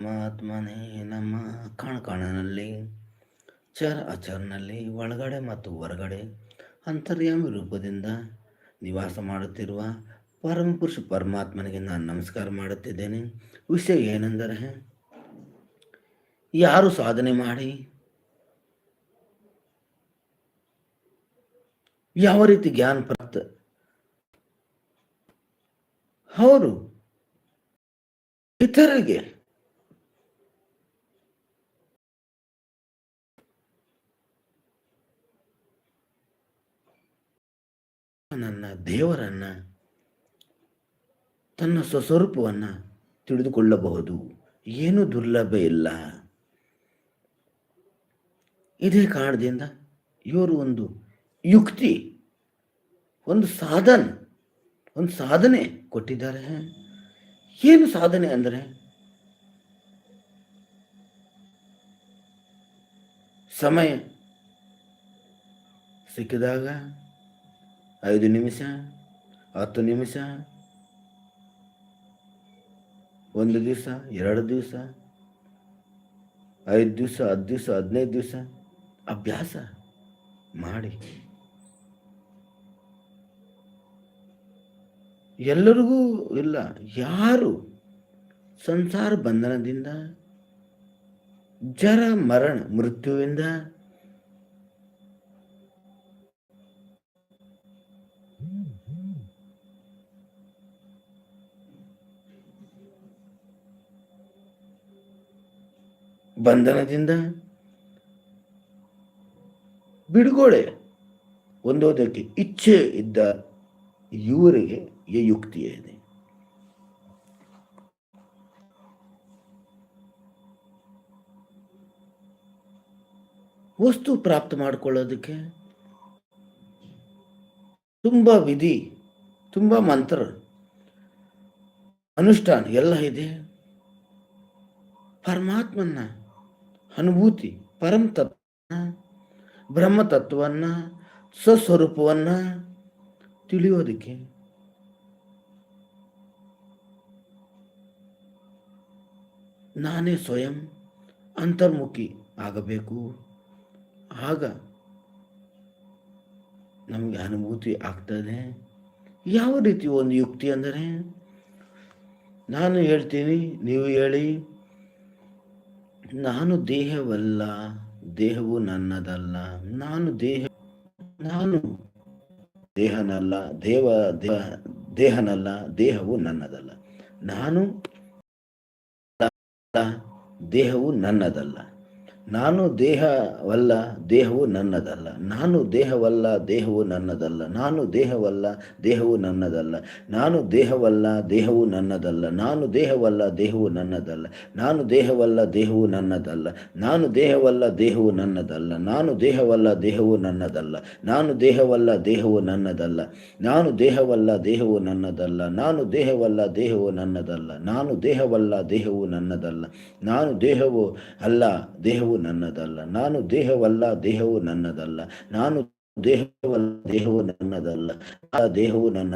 ಪರಮಾತ್ಮನೇ ನಮ್ಮ ಕಾಣಕಾಣನಲ್ಲಿ, ಚರ ಅಚರ್ನಲ್ಲಿ, ಒಳಗಡೆ ಮತ್ತು ಹೊರಗಡೆ, ಅಂತರ್ಯಾಮಿ ರೂಪದಿಂದ ನಿವಾಸ ಮಾಡುತ್ತಿರುವ ಪರಮಪುರುಷ ಪರಮಾತ್ಮನಿಗೆ ನಾನು ನಮಸ್ಕಾರ ಮಾಡುತ್ತಿದ್ದೇನೆ. ವಿಷಯ ಏನೆಂದರೆ, ಯಾರು ಸಾಧನೆ ಮಾಡಿ, ಯಾವ ರೀತಿ ಜ್ಞಾನ ಪ್ರಾಪ್ತ, ಅವರು ಇತರರಿಗೆ ನನ್ನ ದೇವರನ್ನ, ತನ್ನ ಸ್ವಸ್ವರೂಪವನ್ನು ತಿಳಿದುಕೊಳ್ಳಬಹುದು. ಏನು ದುರ್ಲಭ ಇಲ್ಲ. ಇದೇ ಕಾರಣದಿಂದ ಇವರು ಒಂದು ಯುಕ್ತಿ, ಒಂದು ಸಾಧನ, ಒಂದು ಸಾಧನೆ ಕೊಟ್ಟಿದ್ದಾರೆ. ಏನು ಸಾಧನೆ ಅಂದರೆ, ಸಮಯ ಸಿಕ್ಕಿದಾಗ ಐದು ನಿಮಿಷ, ಹತ್ತು ನಿಮಿಷ, ಒಂದು ದಿವಸ, ಎರಡು ದಿವಸ, ಐದು ದಿವಸ, ಹತ್ತು ದಿವಸ, ಹದಿನೈದು ದಿವಸ, ಅಭ್ಯಾಸ ಮಾಡಿ. ಎಲ್ಲರಿಗೂ ಇಲ್ಲ, ಯಾರು ಸಂಸಾರ ಬಂಧನದಿಂದ, ಜರ ಮರಣ ಮೃತ್ಯುವಿಂದ ಬಂಧನದಿಂದ ಬಿಡುಗೊಳೆ ಹೊಂದೋದಕ್ಕೆ ಇಚ್ಛೆ ಇದ್ದ ಇವರಿಗೆ ಈ ಯುಕ್ತಿ ಇದೆ. ವಸ್ತು ಪ್ರಾಪ್ತ ಮಾಡಿಕೊಳ್ಳೋದಕ್ಕೆ ತುಂಬ ವಿಧಿ, ತುಂಬ ಮಂತ್ರ, ಅನುಷ್ಠಾನ ಎಲ್ಲ ಇದೆ. ಪರಮಾತ್ಮನ ಅನುಭೂತಿ, ಪರಮ ತತ್ವ ಬ್ರಹ್ಮ ತತ್ವವನ್ನ, ಸ್ವಸ್ವರೂಪವನ್ನ ತಿಳಿಯೋದಕ್ಕೆ. ನಾನೇ ಸ್ವಯಂ ಅಂತರ್ಮುಖಿ ಆಗಬೇಕು. ಆಗ ನಮಗೆ ಅನುಭೂತಿ ಆಗ್ತದೆ. ಯಾವ ರೀತಿ ಒಂದು ಯುಕ್ತಿ ಅಂದರೆ, ನಾನು ಹೇಳ್ತೀನಿ, ನೀವು ಹೇಳಿ ನಾನು ದೇಹವಲ್ಲ, ದೇಹವು ನನ್ನದಲ್ಲ. ನಾನು ದೇಹ, ನಾನು ದೇಹನಲ್ಲ, ದೇವ, ದೇಹ, ದೇಹನಲ್ಲ, ದೇಹವು ನನ್ನದಲ್ಲ. ನಾನು ದೇಹವು ನನ್ನದಲ್ಲ. ನಾನು ದೇಹವಲ್ಲ ದೇಹವು ನನ್ನದಲ್ಲ ನಾನು ದೇಹವಲ್ಲ ದೇಹವು ನನ್ನದಲ್ಲ ನಾನು ದೇಹವಲ್ಲ ದೇಹವು ನನ್ನದಲ್ಲ ನಾನು ದೇಹವಲ್ಲ ದೇಹವು ನನ್ನದಲ್ಲ ನಾನು ದೇಹವಲ್ಲ ದೇಹವು ನನ್ನದಲ್ಲ ನಾನು ದೇಹವಲ್ಲ ದೇಹವು ನನ್ನದಲ್ಲ ನಾನು ದೇಹವಲ್ಲ ದೇಹವು ನನ್ನದಲ್ಲ ನಾನು ದೇಹವಲ್ಲ ದೇಹವು ನನ್ನದಲ್ಲ ನಾನು ದೇಹವಲ್ಲ ದೇಹವು ನನ್ನದಲ್ಲ ನಾನು ದೇಹವಲ್ಲ ದೇಹವು ನನ್ನದಲ್ಲ ನಾನು ದೇಹವಲ್ಲ ದೇಹವು ನನ್ನದಲ್ಲ ನಾನು ದೇಹವಲ್ಲ ದೇಹವು ನನ್ನದಲ್ಲ ನಾನು ದೇಹವು ಅಲ್ಲ ದೇಹವು ನನ್ನದಲ್ಲ. ನಾನು ದೇಹವಲ್ಲ ದೇಹವು ನನ್ನದಲ್ಲ. ನಾನು ದೇಹವಲ್ಲ ದೇಹವು ನನ್ನದಲ್ಲ. ಆ ದೇಹವು ನನ್ನ